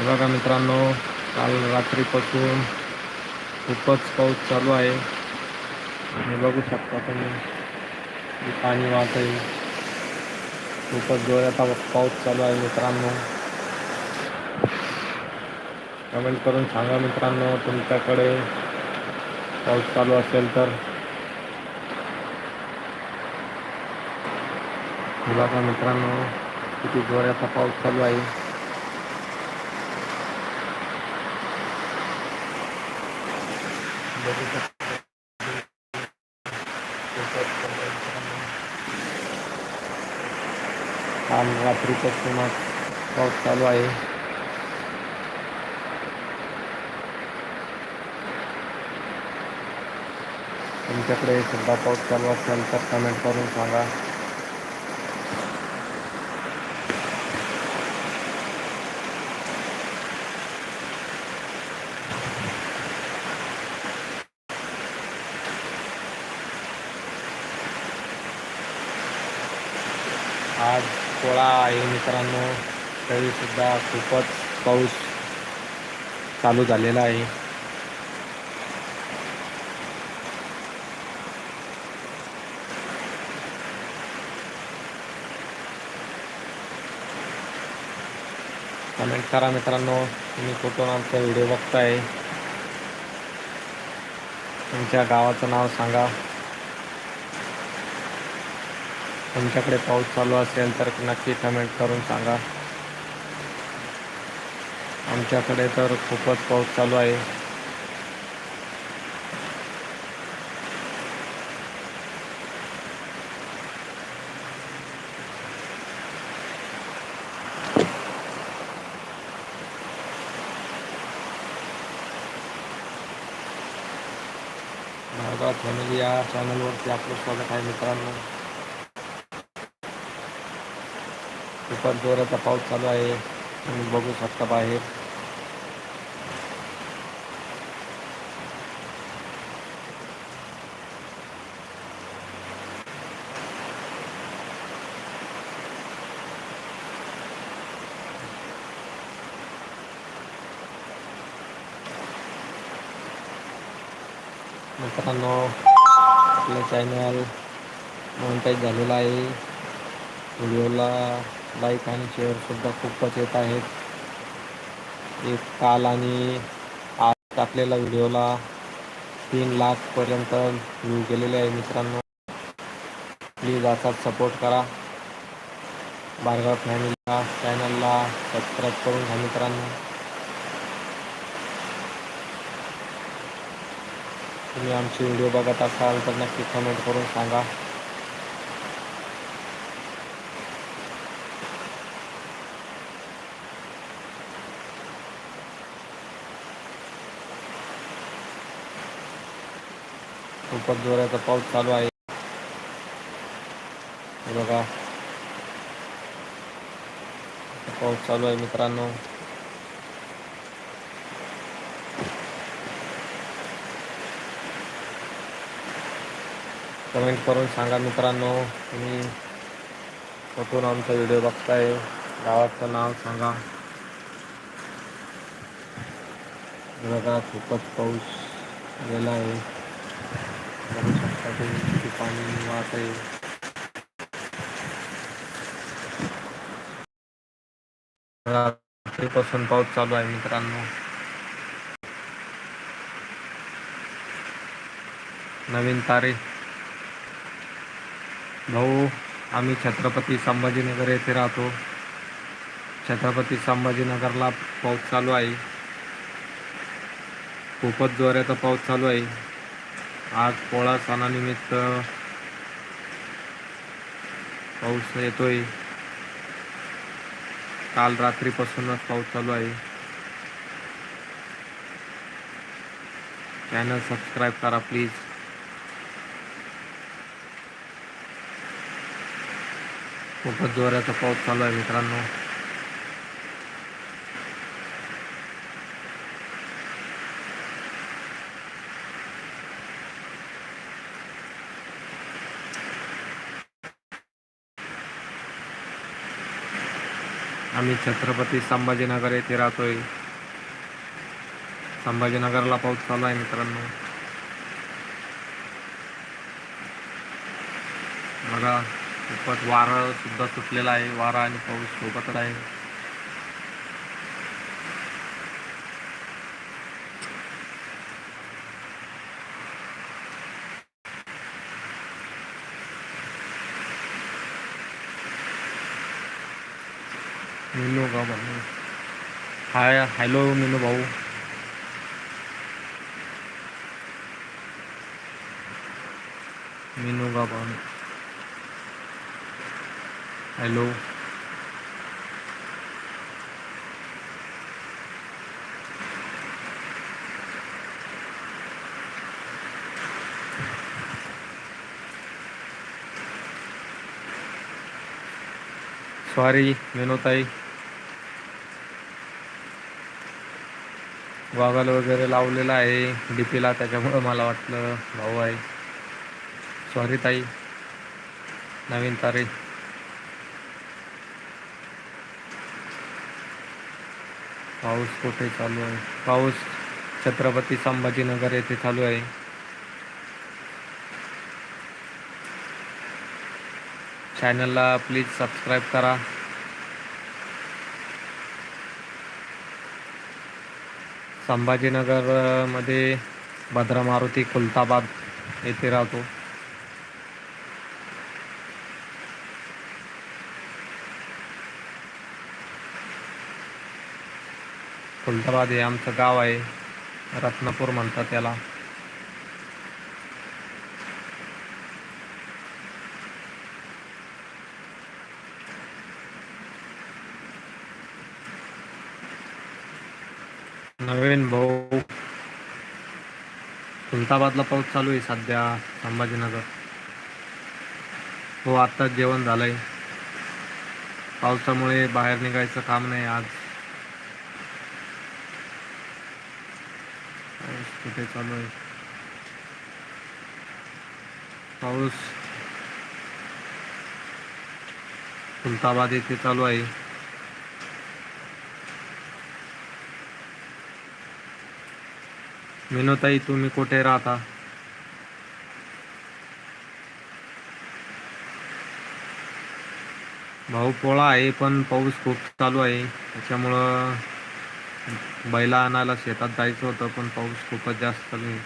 हे बघा मित्रांनो काल रात्रीपासून खूपच पाऊस चालू आहे. आणि बघू शकता तुम्ही पाणी वाहत आहे खूपच जोराचा पाऊस चालू आहे मित्रांनो. कमेंट करून सांगा मित्रांनो तुमच्याकडे पाऊस चालू असेल तर. बघा मित्रांनो किती जोराचा पाऊस चालू आहे बघू शकता खूपच चालू आहे मित्रांनो. काल रात्रीपासूनच पाऊस चालू आहे. तुमच्याकडे सुद्धा पाऊस चालू असेल तर कमेंट करून सांगा आज पोळा आहे मित्रांनो. तरीसुद्धा खूपच पाऊस चालू झालेला आहे. कमेंट करा मित्रांनो तुम्ही कुठून आमचा व्हिडिओ बघताय? तुमच्या गावाचं नाव सांगा. तुमच्याकडे पाऊस चालू असेल तर नक्की कमेंट करून सांगा. आमच्याकडे तर खूपच पाऊस चालू आहे. भागात फॅमिली या चॅनलवरती आपलं स्वागत आहे मित्रांनो. खूपच जोराचा पाऊस चालू आहे. तुम्ही बघू शकता बाहेर. मित्रांनो आपलं चॅनल मॉनिटाईज झालेलं आहे. व्हिडिओला लाईक आणि शेअरसुद्धा खूपच येत आहेत. एक काल आणि आज टाकलेला व्हिडिओला तीन लाखपर्यंत व्ह्यू गेलेले आहे मित्रांनो. प्लीज असाच सपोर्ट करा. बारगाव फॅमिलीला चॅनलला सबस्क्राईब करून घ्या मित्रांनो. तुम्ही आमचे व्हिडिओ बघत असाल तर नक्की कमेंट करून सांगा. खूपच जोराचा पाऊस चालू आहे. बघा. पाऊस चालू आहे मित्रांनो. कमेंट करून सांगा मित्रांनो. तुम्ही कुठून आमचा व्हिडिओ बघताय? गावाचं नाव सांगा. बघा खूपच पाऊस गेला आहे. आहे किती पाणी वाहत आहे रात्रीपासून पाऊस चालू आहे मित्रांनो. नवीन तारे भाऊ आम्ही छत्रपती संभाजीनगर येथे राहतो. छत्रपती संभाजीनगरला पाऊस चालू आहे. खूपच जोराचा पाऊस चालू आहे. आज पोळा सणानिमित्त पाऊस येतोय. काल रात्रीपासूनच पाऊस चालू आहे. चॅनल सबस्क्राईब करा प्लीज खूपच जोराचा पाऊस चालू आहे मित्रांनो. आम्ही छत्रपती संभाजीनगर येथे राहतोय. संभाजीनगरला पाऊस चालू आहे मित्रांनो. बघा खूपच वारं सुद्धा सुटलेलं आहे. वारा आणि पाऊस सोबतच आहे. मीनू का भाऊ हाय हॅलो मीनू भाऊ मीनू का भाऊ हॅलो स्वारी विनोताई. गॉगल वगैरे लावलेला आहे डीपीला त्याच्यामुळं मला वाटलं भाऊ आहे. सॉरी ताई. नवीन तारीख. पाऊस कुठे चालू आहे? पाऊस छत्रपती संभाजीनगर येथे चालू आहे. चॅनलला प्लीज सबस्क्राईब करा. संभाजीनगरमध्ये भद्रा मारुती खुलताबाद येथे राहतो. खुलताबाद हे आमचं गाव आहे. रत्नापूर म्हणतात त्याला. नवीन भाऊ. खुलताबादला पाऊस चालू आहे सध्या संभाजीनगर. हो आत्ताच जेवण झालंय. पावसामुळे बाहेर निघायचं काम नाही आज. पाऊस कुठे चालू आहे? पाऊस. खुलताबाद येथे चालू आहे. विनोताई तुम्ही कुठे राहता? भाऊ पोळा आहे पण पाऊस खूप चालू आहे. त्याच्यामुळं बैला आणायला शेतात जायचं होतं पण पाऊस खूपच जास्त चालू आहे.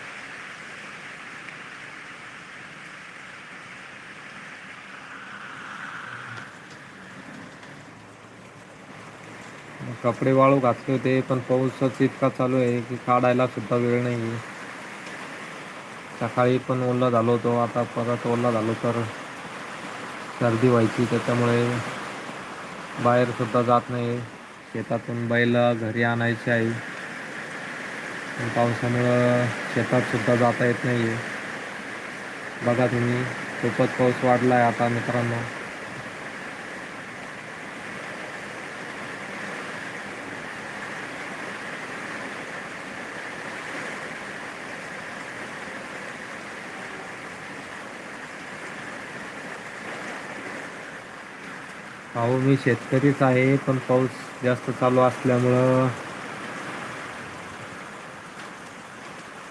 कपडे वाळू घातले होते पण पाऊसच इतका चालू आहे की काढायला सुद्धा वेळ नाही आहे सकाळी पण ओला झालो होतो आता परत ओला झालो तर सर्दी व्हायची त्याच्यामुळे बाहेर सुद्धा जात नाही. शेतातून बैल घरी आणायचे आहे पावसामुळं शेतात सुद्धा जाता येत नाही आहे बघा तुम्ही खूपच पाऊस वाढला आहे आता मित्रांनो. अहो मी शेतकरीच आहे पण पाऊस जास्त चालू असल्यामुळं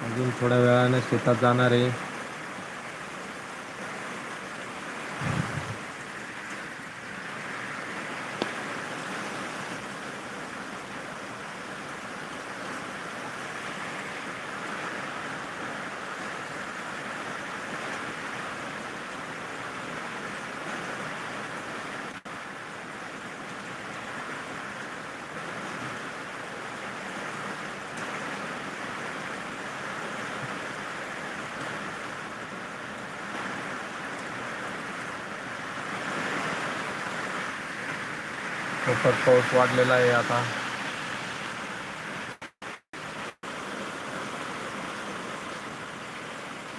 अजून थोड्या वेळानं शेतात जाणार आहे. खूपच पाऊस वाढलेला आहे आता.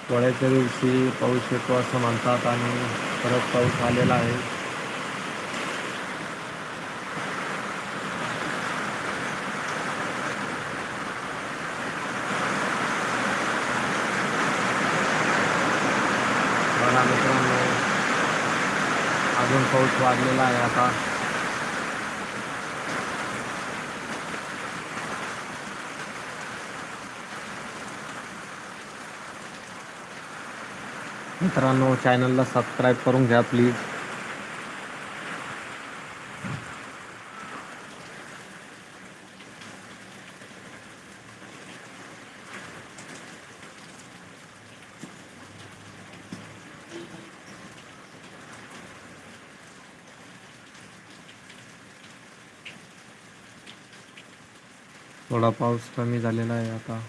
पोळ्याच्या दिवशी पाऊस येतो असं म्हणतात आणि परत पाऊस आलेला आहे. मित्रांनो अजून पाऊस वाढलेला आहे आता. मित्रांनो चॅनलला सबस्क्राईब करून घ्या प्लीज थोडा पाऊस कमी झालेला आहे आता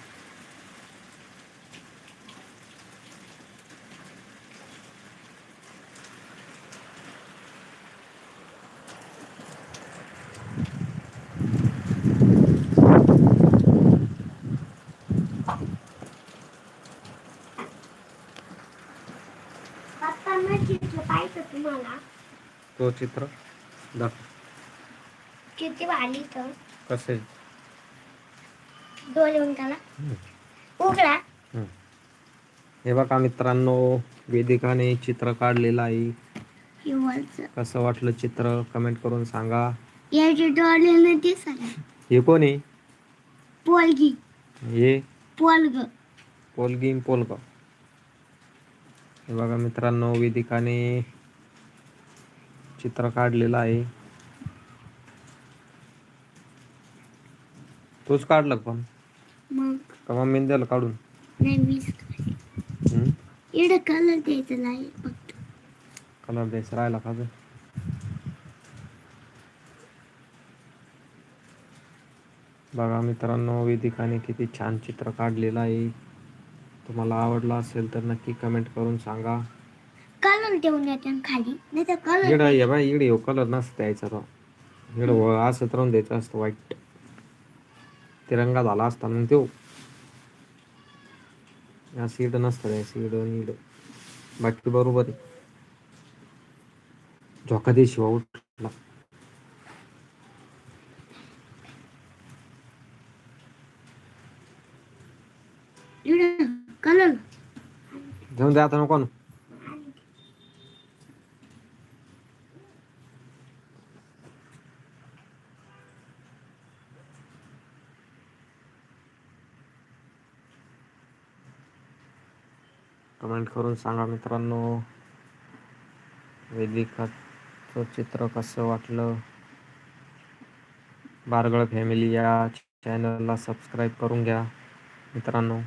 पप्पांना चित्र पाहिजे तुम्हाला तो चित्र दाखव. किती भारी तर? कसे? उंटाला उघडा. हे बघा मित्रांनो वेदिकाने चित्र काढलेलं आहे. कसं वाटलं चित्र? कमेंट करून सांगा. हे कोण? आहे पोलगी. हे? पोलग. पोलगी पोलग. हे बघा मित्रांनो वेदिकाने चित्र काढलेलं आहे. तोच काढलं पण? मग? का मम्मीने दिलं काढून? नाही मीच हम्म? इकडे कलर द्यायचं नाही फक्त. कलर द्यायचा राहिला का? बघा मित्रांनो वेदिकाने किती छान चित्र काढलेलं आहे. तुम्हाला आवडलं असेल तर नक्की कमेंट करून सांगा. कलर देऊन येते खाली. नाही तर कलर इकडं ये बाय इकडे कलर नसतं द्यायचा तो. इकडं व- असं तर द्यायचं असतं वाईट तिरंगा झाला असता मग तो असं इकडं नसतं द्यायचं इकडं आणि इकडं बाकी बरोबर आहे. झोका दे शिवा उठला. कलर जाऊन दे आता नको ना कमेंट करून सांगा मित्रांनो. वेदिकाचं चित्र कसं वाटलं? बारगळ फॅमिली या चॅनलला सबस्क्राईब करून घ्या मित्रांनो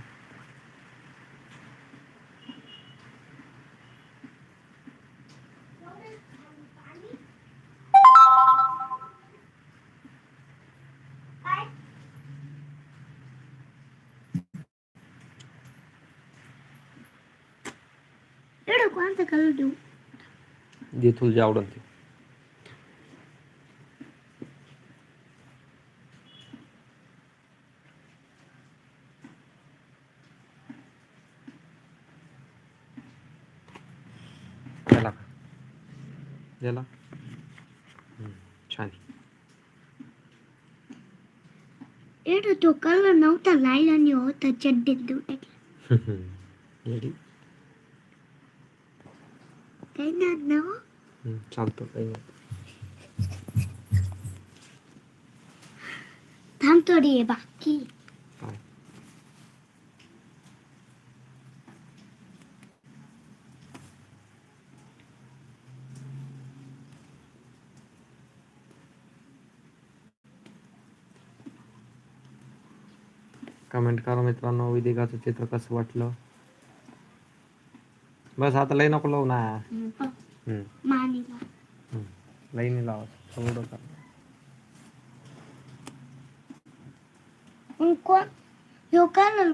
इकडे कोणता कलर देऊ? जे तुला जे आवडेल ते. गेला हम्म, छान. इकडे तो कलर नव्हता लायला आणि होता चड्डीत देऊ टाकला. रेडी काही ना ना. चालतं काही नाही थांब थोडी आहे बाकी कमेंट करा मित्रांनो विदिकाचं चित्र कसं वाटलं? बस आता लई नको लावू ना. हम्म, मानीला. हम्म. लई नाही लावायचं थोडं का मग कोण? ह्यो कलर